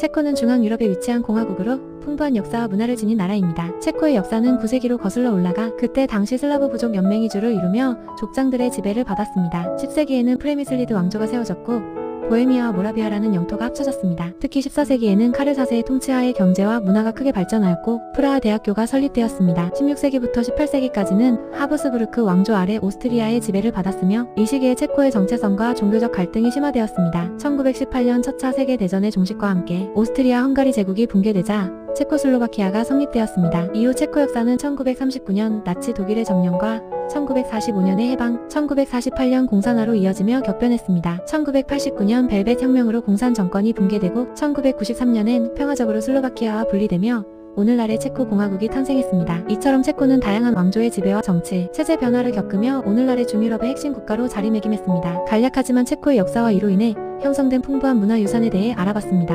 체코는 중앙 유럽에 위치한 공화국으로 풍부한 역사와 문화를 지닌 나라입니다. 체코의 역사는 9세기로 거슬러 올라가 그때 당시 슬라브 부족 연맹이 주를 이루며 족장들의 지배를 받았습니다. 10세기에는 프레미슬리드 왕조가 세워졌고 보헤미아와 모라비아라는 영토가 합쳐졌습니다. 특히 14세기에는 카를 4세의 통치하에 경제와 문화가 크게 발전하였고 프라하 대학교가 설립되었습니다. 16세기부터 18세기까지는 하브스부르크 왕조 아래 오스트리아의 지배를 받았으며 이 시기에 체코의 정체성과 종교적 갈등이 심화되었습니다. 1918년 첫차 세계대전의 종식과 함께 오스트리아 헝가리 제국이 붕괴되자 체코슬로바키아가 성립되었습니다. 이후 체코 역사는 1939년 나치 독일의 점령과 1945년의 해방, 1948년 공산화로 이어지며 격변했습니다. 1989년 벨벳 혁명으로 공산 정권이 붕괴되고 1993년엔 평화적으로 슬로바키아와 분리되며 오늘날의 체코 공화국이 탄생했습니다. 이처럼 체코는 다양한 왕조의 지배와 정치, 체제 변화를 겪으며 오늘날의 중유럽의 핵심 국가로 자리매김했습니다. 간략하지만 체코의 역사와 이로 인해 형성된 풍부한 문화유산에 대해 알아봤습니다.